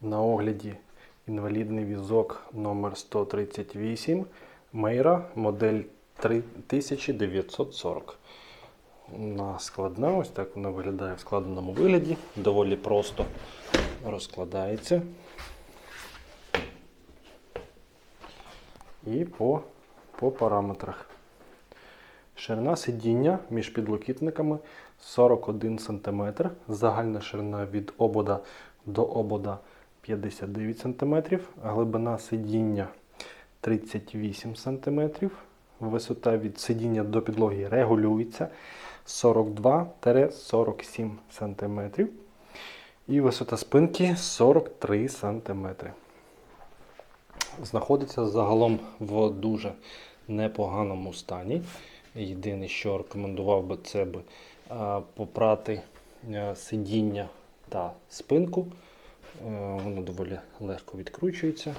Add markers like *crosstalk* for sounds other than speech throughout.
На огляді інвалідний візок номер 138 Мейра модель 3940. Вона складна, ось так вона виглядає в складеному вигляді. Доволі просто розкладається. І по, по параметрах. Ширина сидіння між підлокітниками 41 см. Загальна ширина від обода до обода 59 см. Глибина сидіння 38 см. Висота від сидіння до підлоги регулюється 42-47 см. І висота спинки 43 см. Знаходиться загалом в дуже непоганому стані. Єдине, що рекомендував би, це би попрати сидіння та спинку. Е, Воно доволі легко відкручується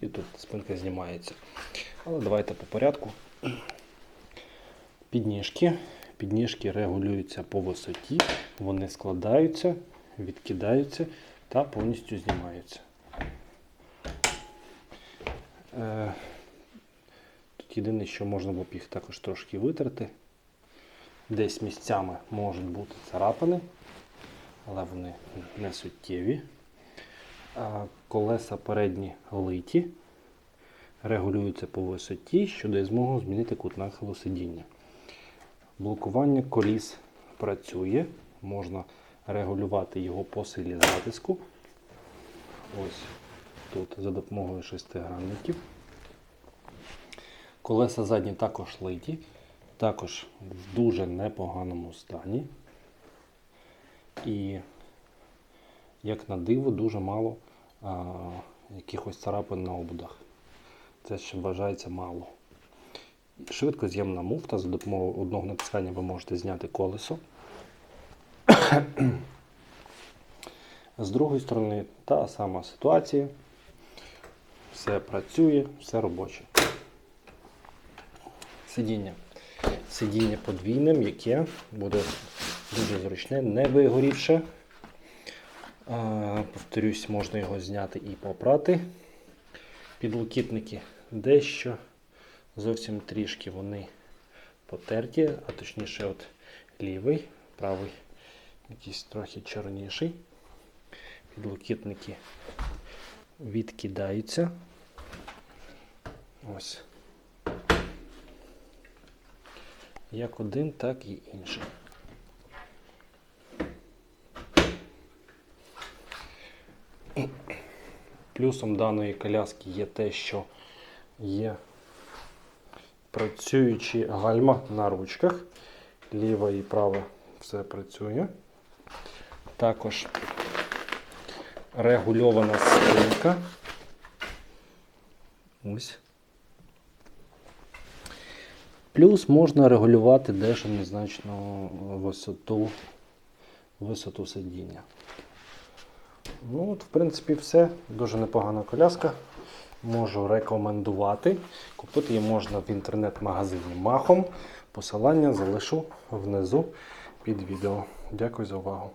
і тут спинка знімається. Але давайте по порядку. Підніжки. Підніжки регулюються по висоті, вони складаються, відкидаються та повністю знімаються. Е, Тут єдине, що можна було б їх також трошки витерти. Десь місцями можуть бути царапини, але вони не суттєві. Колеса передні литі, регулюються по висоті, що дає змогу змінити кут нахилу сидіння. Блокування коліс працює, можна регулювати його по силі затиску. Ось тут за допомогою шестигранників. Колеса задні також литі, також в дуже непоганому стані. І, як на диво, дуже мало а, якихось царапин на ободах. Це ще вважається мало. Швидкоз'ємна муфта. За допомогою одного натискання ви можете зняти колесо. *clears throat* З другої сторони, та сама ситуація. Все працює, все робоче. Сидіння. Сидіння подвійне, м'яке, буде дуже зручне, не вигорівше. Повторюсь, можна його зняти і попрати. Підлокітники дещо, зовсім трішки вони потерті, а точніше от лівий, правий якийсь трохи чорніший. Підлокітники відкидаються. Ось. Як один, так і інший. Плюсом даної коляски є те, що є працюючі гальма на ручках. Ліва і права все працює. Також регульована спинка. Ось. Плюс можна регулювати дещо незначно висоту, висоту сидіння. Ну, от, в принципі, все. Дуже непогана коляска. Можу рекомендувати. Купити її можна в інтернет-магазині Махом. Посилання залишу внизу під відео. Дякую за увагу.